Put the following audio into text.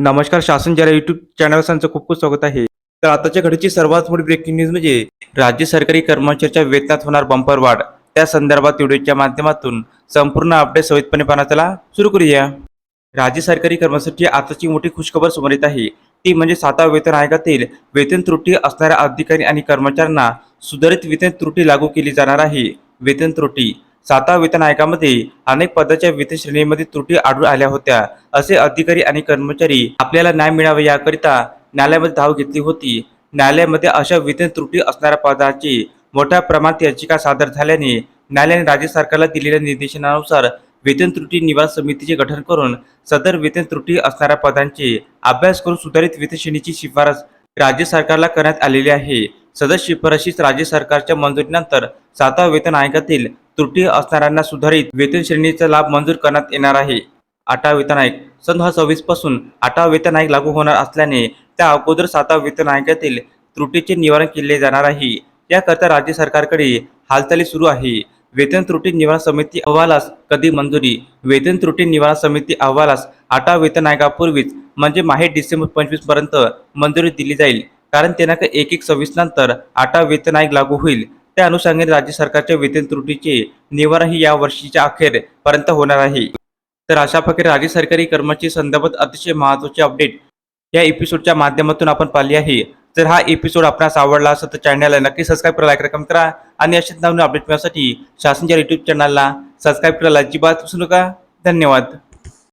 नमस्कार शासन जरा युट्यूब चॅनल त्यांचं खूप खूप स्वागत आहे. तर आताच्या घडीची सर्वात मोठी ब्रेकिंग न्यूज म्हणजे राज्य सरकारी कर्मचाऱ्याच्या वेतनात होणार बंपर वाढ. त्या संदर्भात व्हिडिओच्या माध्यमातून संपूर्ण अपडेट सहितपणे पाहण्याला सुरू करूया. राज्य सरकारी कर्मचाऱ्यांची आताची मोठी खुशखबर समोर येत आहे. ती म्हणजे सातवा वेतन आयोगातील वेतन त्रुटी असणाऱ्या अधिकारी आणि कर्मचाऱ्यांना सुधारित वेतन त्रुटी लागू केली जाणार आहे. वेतन त्रुटी सातवा वेतन आयोगामध्ये अनेक पदाच्या वेतन श्रेणीमध्ये त्रुटी आढळून आल्या होत्या. असे अधिकारी आणि कर्मचारी आपल्याला न्याय मिळावा याकरिता न्यायालयामध्ये धाव घेतली होती. न्यायालयामध्ये अशा वेतन त्रुटी असणाऱ्या पदाची मोठ्या प्रमाणात याचिका सादर झाल्याने न्यायालयाने राज्य सरकारला दिलेल्या निर्देशनानुसार वेतन त्रुटी निवारण समितीचे गठन करून सदर वेतन त्रुटी असणाऱ्या पदांचे अभ्यास करून सुधारित वेतन श्रेणीची शिफारस राज्य सरकारला करण्यात आलेली आहे. सदर शिफारशीस राज्य सरकारच्या मंजुरीनंतर सातवा वेतन आयोगातील त्रुटी असणाऱ्यांना सुधारित वेतन श्रेणीचा लाभ मंजूर करण्यात येणार आहे. आठवा वेतन आयोग सन दोन हजार सव्वीसपासून आठवा वेतन आयोग लागू होणार असल्याने त्या अगोदर सातवा वेतन आयोगातील त्रुटीचे निवारण केले जाणार आहे. याकरता राज्य सरकारकडे हालचाली सुरू आहे. वेतन त्रुटी निवारण समिती अहवालास कधी मंजुरी? वेतन त्रुटी निवारण समिती अहवालास आठवा वेतन आयोगापूर्वीच म्हणजे माहे डिसेंबर पंचवीसपर्यंत मंजुरी दिली जाईल. कारण दिनांक एक एक सव्वीस नंतर आटा वेतन आयोग लागू होईल. त्या अनुषंगाने राज्य सरकारच्या वेतन त्रुटीचे निवारणही या वर्षीच्या अखेरपर्यंत होणार आहे. तर अशा प्रकारे राज्य सरकारी कर्मचारी संदर्भात अतिशय महत्त्वाचे अपडेट या एपिसोडच्या माध्यमातून आपण पाहिली आहे. जर हा एपिसोड आपणास आवडला असेल तर चॅनलला नक्की सबस्क्राईब करा लाईक रक्कम करा आणि अशाच नवीन अपडेट मिळण्यासाठी शासनच्या युट्यूब चॅनलला सबस्क्राईब करायला अजिबात विसरू नका. धन्यवाद.